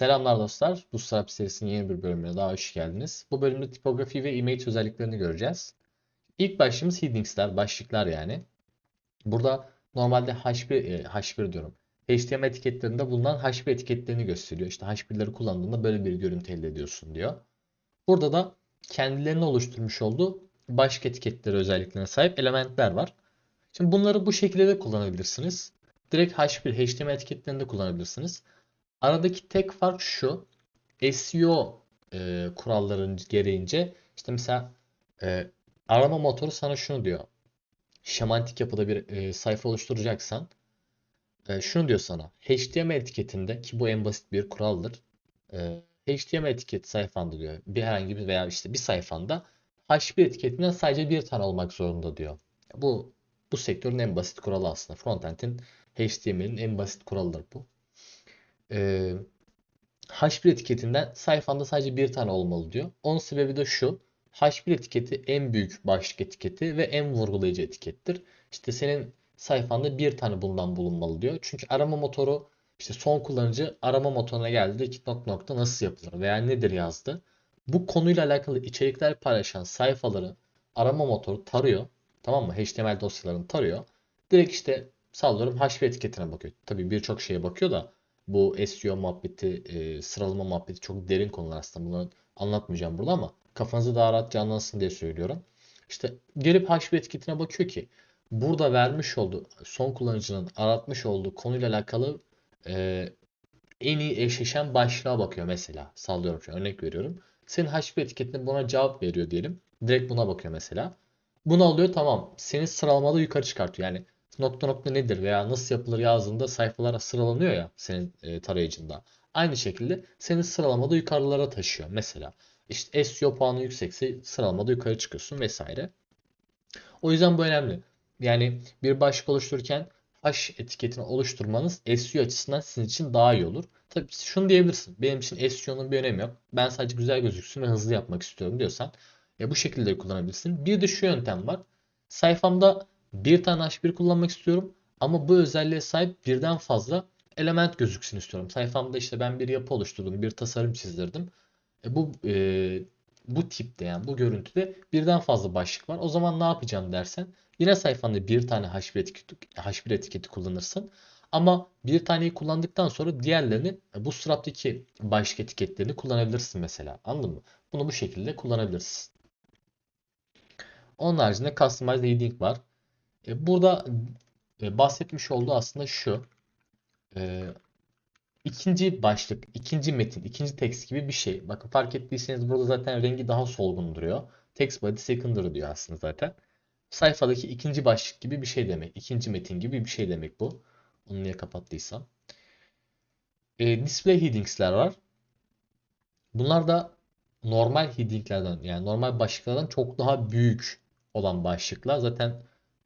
Selamlar dostlar. Bu Strap serisinin yeni bir bölümüne daha hoş geldiniz. Bu bölümde tipografi ve image özelliklerini göreceğiz. İlk başlığımız headings'ler, başlıklar yani. Burada normalde H1, e, H1 diyorum. HTML etiketlerinde bulunan H1 etiketlerini gösteriyor. İşte H1'leri kullandığında böyle bir görüntü elde ediyorsun diyor. Burada da kendilerini oluşturmuş olduğu başlık etiketleri özelliklerine sahip elementler var. Şimdi bunları bu şekilde de kullanabilirsiniz. Direkt H1 HTML etiketlerinde kullanabilirsiniz. Aradaki tek fark şu. SEO e, kuralların gereğince işte mesela e, arama motoru sana şunu diyor. Şemantik yapıda bir e, sayfa oluşturacaksan e, şunu diyor sana. HTML etiketinde ki bu en basit bir kuraldır. E, HTML etiket sayfanda diyor. Bir herhangi bir veya işte bir sayfanda H1 etiketinden sadece bir tane olmak zorunda diyor. Bu bu sektörün en basit kuralı aslında. Frontend'in HTML'in en basit kuralıdır bu. Ee, H1 etiketinden sayfanda sadece bir tane olmalı diyor. Onun sebebi de şu. H1 etiketi en büyük başlık etiketi ve en vurgulayıcı etikettir. İşte senin sayfanda bir tane bundan bulunmalı diyor. Çünkü arama motoru işte son kullanıcı arama motoruna geldi. iki nokta nokta nasıl yapılır veya nedir yazdı. Bu konuyla alakalı içerikler paylaşan sayfaları arama motoru tarıyor. Tamam mı? HTML dosyalarını tarıyor. Direkt işte sallıyorum H1 etiketine bakıyor. Tabii birçok şeye bakıyor da bu SEO muhabbeti, e, sıralama muhabbeti çok derin konular aslında. Bunları anlatmayacağım burada ama kafanızı daha rahat canlansın diye söylüyorum. İşte gelip H1 etiketine bakıyor ki burada vermiş olduğu son kullanıcının aratmış olduğu konuyla alakalı e, en iyi eşleşen başlığa bakıyor mesela. Sallıyorum şu örnek veriyorum. Senin H1 etiketine buna cevap veriyor diyelim. Direkt buna bakıyor mesela. Bunu alıyor tamam. Seni sıralamada yukarı çıkartıyor. Yani nokta nokta nedir veya nasıl yapılır yazdığında sayfalara sıralanıyor ya senin e, tarayıcında. Aynı şekilde seni sıralamada yukarılara taşıyor. Mesela işte SEO puanı yüksekse sıralamada yukarı çıkıyorsun vesaire. O yüzden bu önemli. Yani bir başlık oluştururken H etiketini oluşturmanız SEO açısından sizin için daha iyi olur. Tabii şunu diyebilirsin. Benim için SEO'nun bir önemi yok. Ben sadece güzel gözüksün ve hızlı yapmak istiyorum diyorsan ya bu şekilde kullanabilirsin. Bir de şu yöntem var. Sayfamda bir tane H1 kullanmak istiyorum ama bu özelliğe sahip birden fazla element gözüksün istiyorum. Sayfamda işte ben bir yapı oluşturdum, bir tasarım çizdirdim. E bu e, bu tipte yani bu görüntüde birden fazla başlık var. O zaman ne yapacağım dersen yine sayfanda bir tane H1 etiketi, H1 etiketi kullanırsın. Ama bir taneyi kullandıktan sonra diğerlerini e, bu sırattaki başlık etiketlerini kullanabilirsin mesela. Anladın mı? Bunu bu şekilde kullanabilirsin. Onun haricinde Customize Heading var. E, burada e, bahsetmiş olduğu aslında şu. E, ikinci başlık, ikinci metin, ikinci text gibi bir şey. Bakın fark ettiyseniz burada zaten rengi daha solgun duruyor. Text body secondary diyor aslında zaten. Sayfadaki ikinci başlık gibi bir şey demek. İkinci metin gibi bir şey demek bu. Onu niye kapattıysam. Display headings'ler var. Bunlar da normal heading'lerden yani normal başlıklardan çok daha büyük olan başlıklar. Zaten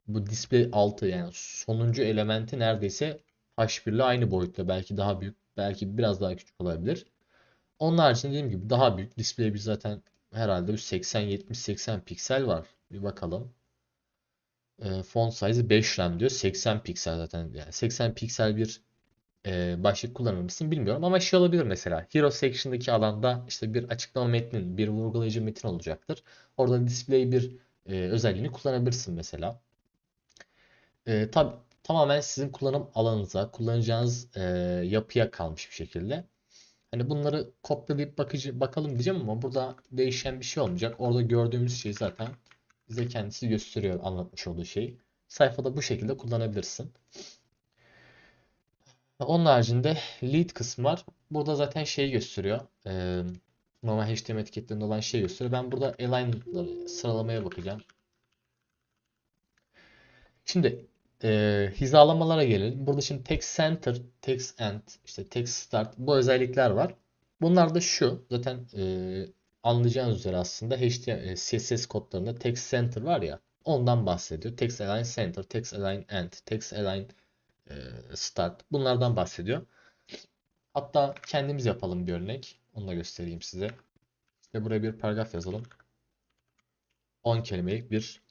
bu display altı yani sonuncu elementi neredeyse H1 ile aynı boyutta. Belki daha büyük, belki biraz daha küçük olabilir. Onun haricinde dediğim gibi daha büyük. Display bir zaten herhalde 80 70 80 piksel var. Bir bakalım. E, font size 5 RAM diyor. 80 piksel zaten. Yani 80 piksel bir e, başlık kullanır mısın bilmiyorum ama şey olabilir mesela. Hero section'daki alanda işte bir açıklama metnin, bir vurgulayıcı metin olacaktır. Orada display bir e, özelliğini kullanabilirsin mesela. E, tab tamamen sizin kullanım alanınıza, kullanacağınız e, yapıya kalmış bir şekilde. Hani bunları kopyalayıp bakıcı, bakalım diyeceğim ama burada değişen bir şey olmayacak. Orada gördüğümüz şey zaten bize kendisi gösteriyor anlatmış olduğu şeyi. Sayfada bu şekilde kullanabilirsin. Onun haricinde lead kısmı var. Burada zaten şeyi gösteriyor. Ee, normal HTML etiketlerinde olan şeyi gösteriyor. Ben burada alignment'ları sıralamaya bakacağım. Şimdi e, hizalamalara gelelim. Burada şimdi text center, text end, işte text start bu özellikler var. Bunlar da şu. Zaten e, anlayacağınız üzere aslında HTML, CSS kodlarında text center var ya ondan bahsediyor. Text align center, text align end, text align e, start bunlardan bahsediyor. Hatta kendimiz yapalım bir örnek. Onu da göstereyim size. İşte buraya bir paragraf yazalım. 10 kelimelik bir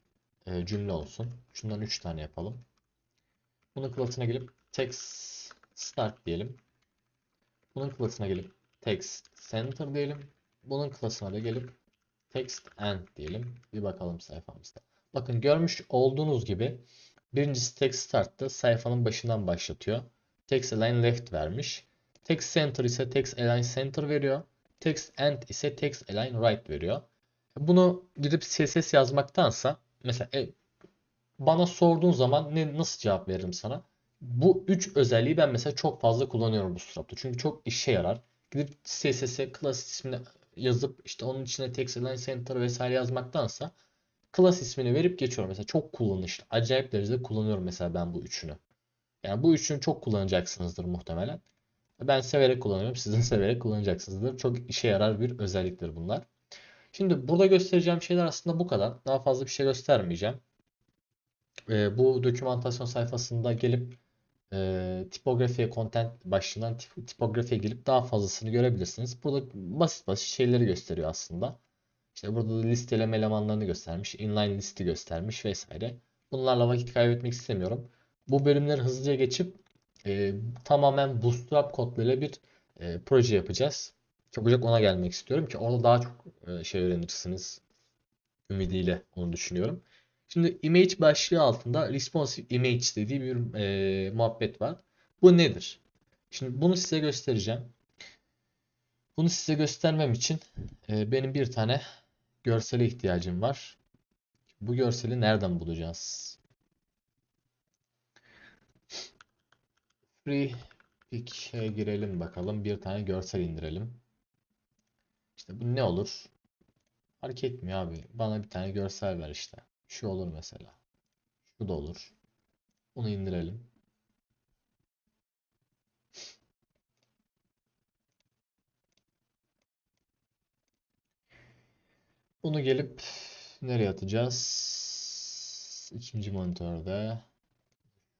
e, cümle olsun. Şundan 3 tane yapalım. Bunun klasına gelip text start diyelim. Bunun klasına gelip text center diyelim. Bunun klasına da gelip text end diyelim. Bir bakalım sayfamızda. Bakın görmüş olduğunuz gibi birincisi text start'ta sayfanın başından başlatıyor. Text align left vermiş. Text center ise text align center veriyor. Text end ise text align right veriyor. Bunu gidip CSS yazmaktansa mesela bana sorduğun zaman ne nasıl cevap veririm sana? Bu üç özelliği ben mesela çok fazla kullanıyorum bu Bootstrap'ta. Çünkü çok işe yarar. Gidip CSS'e class ismini yazıp işte onun içine text align center vesaire yazmaktansa class ismini verip geçiyorum. Mesela çok kullanışlı. Acayip derecede kullanıyorum mesela ben bu üçünü. Yani bu üçünü çok kullanacaksınızdır muhtemelen. Ben severek kullanıyorum. Siz de severek kullanacaksınızdır. Çok işe yarar bir özelliktir bunlar. Şimdi burada göstereceğim şeyler aslında bu kadar. Daha fazla bir şey göstermeyeceğim. Ee, bu dokümantasyon sayfasında gelip e, tipografiye, content başlığından tip, tipografiye gelip daha fazlasını görebilirsiniz. Burada basit basit şeyleri gösteriyor aslında. İşte burada da listeleme elemanlarını göstermiş, inline listi göstermiş vesaire. Bunlarla vakit kaybetmek istemiyorum. Bu bölümleri hızlıca geçip e, tamamen Bootstrap kodlarıyla bir e, proje yapacağız. Çabucak ona gelmek istiyorum ki orada daha çok e, şey öğrenirsiniz ümidiyle onu düşünüyorum. Şimdi image başlığı altında responsive image dediği bir e, muhabbet var. Bu nedir? Şimdi bunu size göstereceğim. Bunu size göstermem için e, benim bir tane görsele ihtiyacım var. Bu görseli nereden bulacağız? Free Pick'e girelim bakalım. Bir tane görsel indirelim. İşte bu ne olur? Fark etmiyor abi. Bana bir tane görsel ver işte. Şu olur mesela. Şu da olur. Bunu indirelim. Bunu gelip nereye atacağız? İkinci monitörde.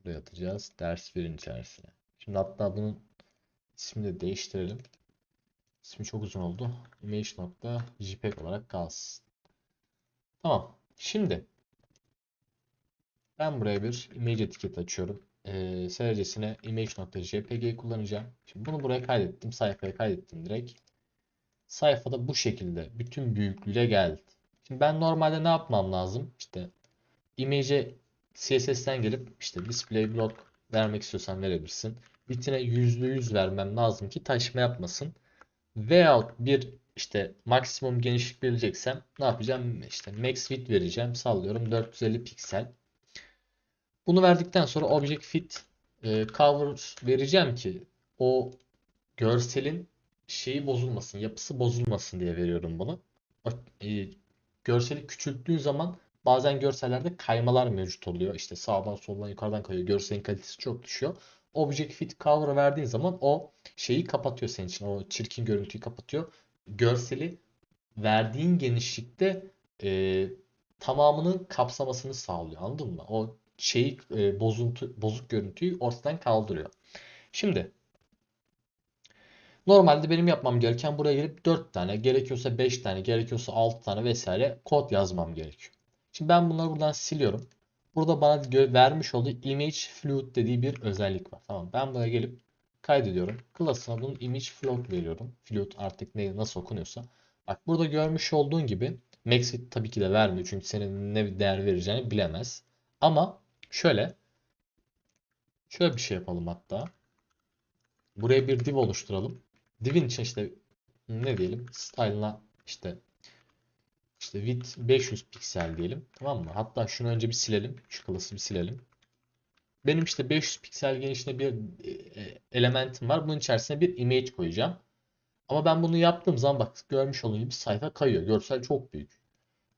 Buraya atacağız. Ders 1'in içerisine. Şimdi hatta bunun ismini de değiştirelim. İsmi çok uzun oldu. Image.jpeg olarak kalsın. Tamam. Şimdi ben buraya bir image etiket açıyorum. Ee, sadecesine image.jpg'yi kullanacağım. Şimdi bunu buraya kaydettim. Sayfaya kaydettim direkt. Sayfada bu şekilde bütün büyüklüğüyle geldi. Şimdi ben normalde ne yapmam lazım? İşte image'e CSS'ten gelip işte display block vermek istiyorsan verebilirsin. Bitine %100 vermem lazım ki taşıma yapmasın. Veyahut bir işte maksimum genişlik vereceksem ne yapacağım? İşte max width vereceğim. Sallıyorum 450 piksel. Bunu verdikten sonra object fit e, cover vereceğim ki o görselin şeyi bozulmasın, yapısı bozulmasın diye veriyorum bunu. E, görseli küçülttüğün zaman bazen görsellerde kaymalar mevcut oluyor. İşte sağdan soldan yukarıdan kayıyor. Görselin kalitesi çok düşüyor. Object Fit Cover'ı verdiğin zaman o şeyi kapatıyor senin için. O çirkin görüntüyü kapatıyor. Görseli verdiğin genişlikte e, tamamının kapsamasını sağlıyor. Anladın mı? O şeyi e, bozuntu, bozuk görüntüyü ortadan kaldırıyor. Şimdi normalde benim yapmam gereken buraya gelip 4 tane, gerekiyorsa 5 tane, gerekiyorsa 6 tane vesaire kod yazmam gerekiyor. Şimdi ben bunları buradan siliyorum. Burada bana vermiş olduğu image float dediği bir özellik var. Tamam ben buraya gelip kaydediyorum. Class'ına bunun image float veriyorum. Float artık ne nasıl okunuyorsa. Bak burada görmüş olduğun gibi Maxit tabii ki de vermiyor. Çünkü senin ne değer vereceğini bilemez. Ama şöyle şöyle bir şey yapalım hatta. Buraya bir div oluşturalım. Div'in için işte ne diyelim style'ına işte işte width 500 piksel diyelim. Tamam mı? Hatta şunu önce bir silelim. Şu klası bir silelim. Benim işte 500 piksel genişliğinde bir e, elementim var. Bunun içerisine bir image koyacağım. Ama ben bunu yaptığım zaman bak görmüş olduğunuz gibi sayfa kayıyor. Görsel çok büyük.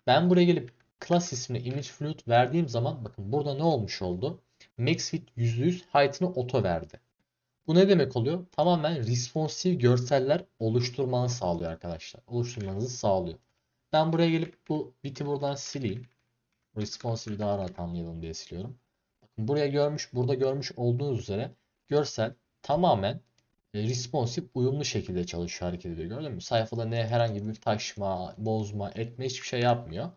Ben buraya gelip class ismine image fluid verdiğim zaman bakın burada ne olmuş oldu? Max width %100 height'ını auto verdi. Bu ne demek oluyor? Tamamen responsive görseller oluşturmanı sağlıyor arkadaşlar. Oluşturmanızı sağlıyor. Ben buraya gelip bu biti buradan sileyim. Responsive'i daha rahat anlayalım diye siliyorum. Bakın buraya görmüş, burada görmüş olduğunuz üzere görsel tamamen e, responsive uyumlu şekilde çalışıyor, hareket ediyor. Gördün mü? Sayfada ne herhangi bir taşma, bozma, etme hiçbir şey yapmıyor.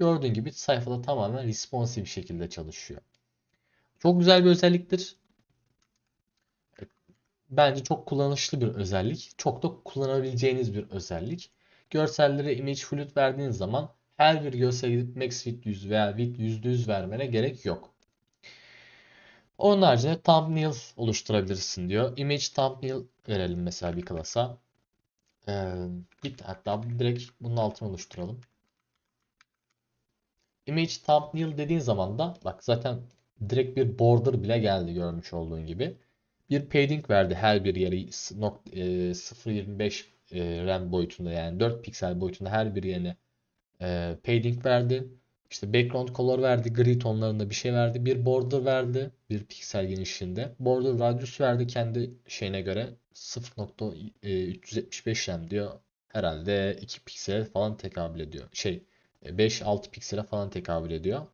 Gördüğün gibi sayfada tamamen responsive şekilde çalışıyor. Çok güzel bir özelliktir. bence çok kullanışlı bir özellik. Çok da kullanabileceğiniz bir özellik. Görsellere image fluid verdiğin zaman her bir görsele gidip max width 100 veya width %100 vermene gerek yok. Onun haricinde thumbnail oluşturabilirsin diyor. Image thumbnail verelim mesela bir klasa. Ee, git hatta direkt bunun altına oluşturalım. Image thumbnail dediğin zaman da bak zaten direkt bir border bile geldi görmüş olduğun gibi. Bir padding verdi her bir yere nok- e, 0.25 e, RAM boyutunda yani 4 piksel boyutunda her bir yerine e, padding verdi. İşte background color verdi. Gri tonlarında bir şey verdi. Bir border verdi. Bir piksel genişliğinde. Border radius verdi kendi şeyine göre. 0.375 RAM diyor. Herhalde 2 piksel falan tekabül ediyor. Şey 5-6 piksele falan tekabül ediyor.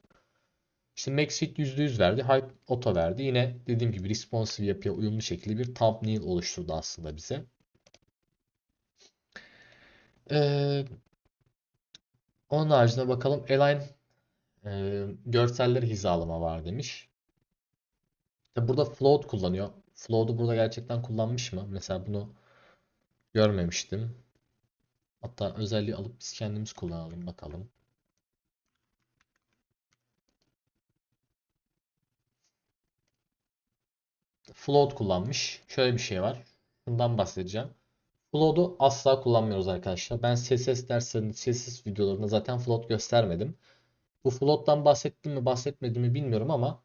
İşte Max Fit %100 verdi. Hype Auto verdi. Yine dediğim gibi responsive yapıya uyumlu şekilde bir thumbnail oluşturdu aslında bize. Ee, onun haricinde bakalım. Align e, görselleri hizalama var demiş. İşte burada float kullanıyor. Float'u burada gerçekten kullanmış mı? Mesela bunu görmemiştim. Hatta özelliği alıp biz kendimiz kullanalım bakalım. Float kullanmış. Şöyle bir şey var. Bundan bahsedeceğim. Float'u asla kullanmıyoruz arkadaşlar. Ben CSS derslerinde, CSS videolarında zaten float göstermedim. Bu float'tan bahsettim mi bahsetmedim mi bilmiyorum ama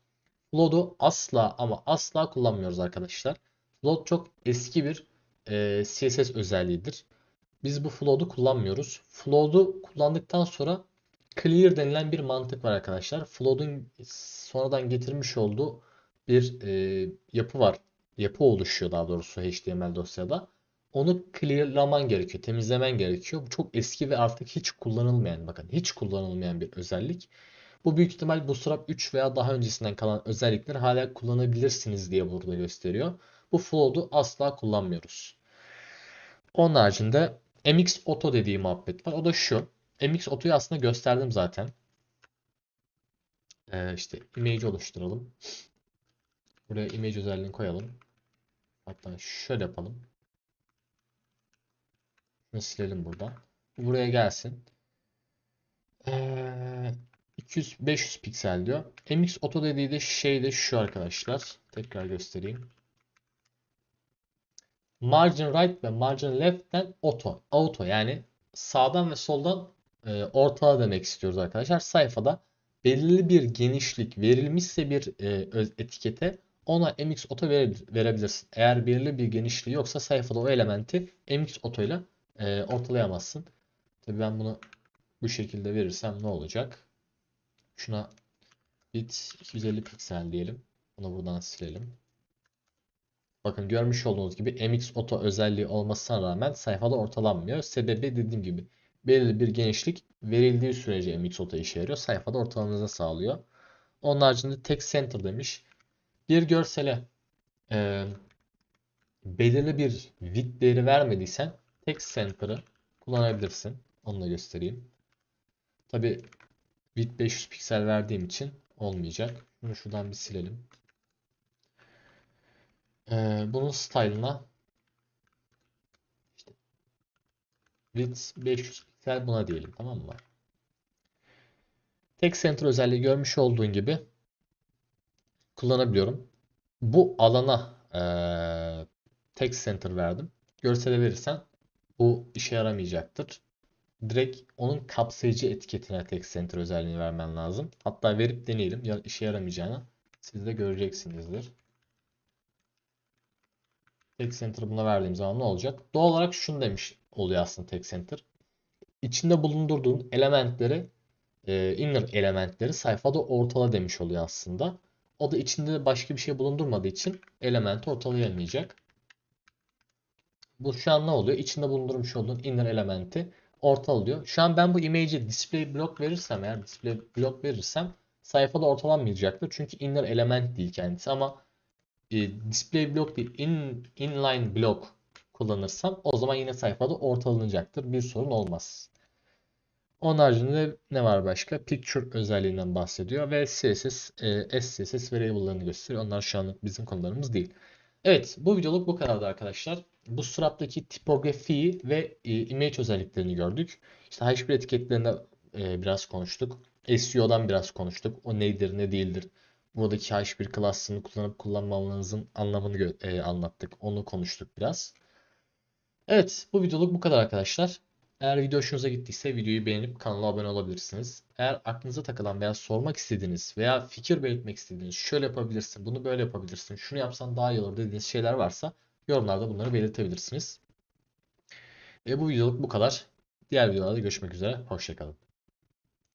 float'u asla ama asla kullanmıyoruz arkadaşlar. Float çok eski bir e, CSS özelliğidir. Biz bu float'u kullanmıyoruz. Float'u kullandıktan sonra clear denilen bir mantık var arkadaşlar. Float'un sonradan getirmiş olduğu bir e, yapı var. Yapı oluşuyor daha doğrusu HTML dosyada. Onu clearlaman gerekiyor, temizlemen gerekiyor. Bu çok eski ve artık hiç kullanılmayan, bakın hiç kullanılmayan bir özellik. Bu büyük ihtimal Bootstrap 3 veya daha öncesinden kalan özellikleri hala kullanabilirsiniz diye burada gösteriyor. Bu flow'u asla kullanmıyoruz. Onun haricinde MX Auto dediği muhabbet var. O da şu. MX Auto'yu aslında gösterdim zaten. Ee, işte image oluşturalım. Buraya image özelliğini koyalım. Hatta şöyle yapalım. Şunu silelim burada. Bu buraya gelsin. Ee, 200-500 piksel diyor. MX Auto dediği de şey de şu arkadaşlar. Tekrar göstereyim. Margin right ve margin left'ten auto. Auto yani sağdan ve soldan e, ortala demek istiyoruz arkadaşlar. Sayfada belirli bir genişlik verilmişse bir e, etikete ona MX Auto verebilirsin. Eğer belirli bir genişliği yoksa sayfada o elementi MX Auto ile e, ortalayamazsın. Tabii ben bunu bu şekilde verirsem ne olacak? Şuna bit 250 piksel diyelim. Bunu buradan silelim. Bakın görmüş olduğunuz gibi MX Auto özelliği olmasına rağmen sayfada ortalanmıyor. Sebebi dediğim gibi belirli bir genişlik verildiği sürece MX Auto işe yarıyor. Sayfada ortalamanızı sağlıyor. Onun haricinde Text Center demiş. Bir görsele e, belirli bir width değeri vermediysen Text Center'ı kullanabilirsin. Onu da göstereyim. Tabi width 500 piksel verdiğim için olmayacak. Bunu şuradan bir silelim. Ee, bunun style'ına işte width 500 piksel buna diyelim tamam mı? Text Center özelliği görmüş olduğun gibi kullanabiliyorum. Bu alana e, Text Center verdim. Görsele verirsen bu işe yaramayacaktır. Direkt onun kapsayıcı etiketine text center özelliğini vermen lazım. Hatta verip deneyelim. Ya işe yaramayacağını siz de göreceksinizdir. Text center buna verdiğim zaman ne olacak? Doğal olarak şunu demiş oluyor aslında text center. İçinde bulundurduğun elementleri inner elementleri sayfada ortala demiş oluyor aslında. O içinde başka bir şey bulundurmadığı için elementi ortalayamayacak. Bu şu an ne oluyor? İçinde bulundurmuş olduğun inner elementi ortalıyor. Şu an ben bu image'e display block verirsem eğer display block verirsem sayfada ortalanmayacaktır. Çünkü inner element değil kendisi ama e, display block değil in, inline block kullanırsam o zaman yine sayfada ortalanacaktır. Bir sorun olmaz. Onun haricinde ne var başka? Picture özelliğinden bahsediyor ve CSS, e, SCSS variable'larını gösteriyor. Onlar şu anlık bizim konularımız değil. Evet, bu videoluk bu kadardı arkadaşlar. Bu Bootstrap'taki tipografi ve e, image özelliklerini gördük. İşte H1 etiketlerinde e, biraz konuştuk. SEO'dan biraz konuştuk. O nedir, ne değildir. Buradaki H1 class'ını kullanıp kullanmamanızın anlamını e, anlattık. Onu konuştuk biraz. Evet, bu videoluk bu kadar arkadaşlar. Eğer video hoşunuza gittiyse videoyu beğenip kanala abone olabilirsiniz. Eğer aklınıza takılan veya sormak istediğiniz veya fikir belirtmek istediğiniz şöyle yapabilirsin, bunu böyle yapabilirsin, şunu yapsan daha iyi olur dediğiniz şeyler varsa yorumlarda bunları belirtebilirsiniz. E, bu videoluk bu kadar. Diğer videolarda görüşmek üzere. Hoşçakalın.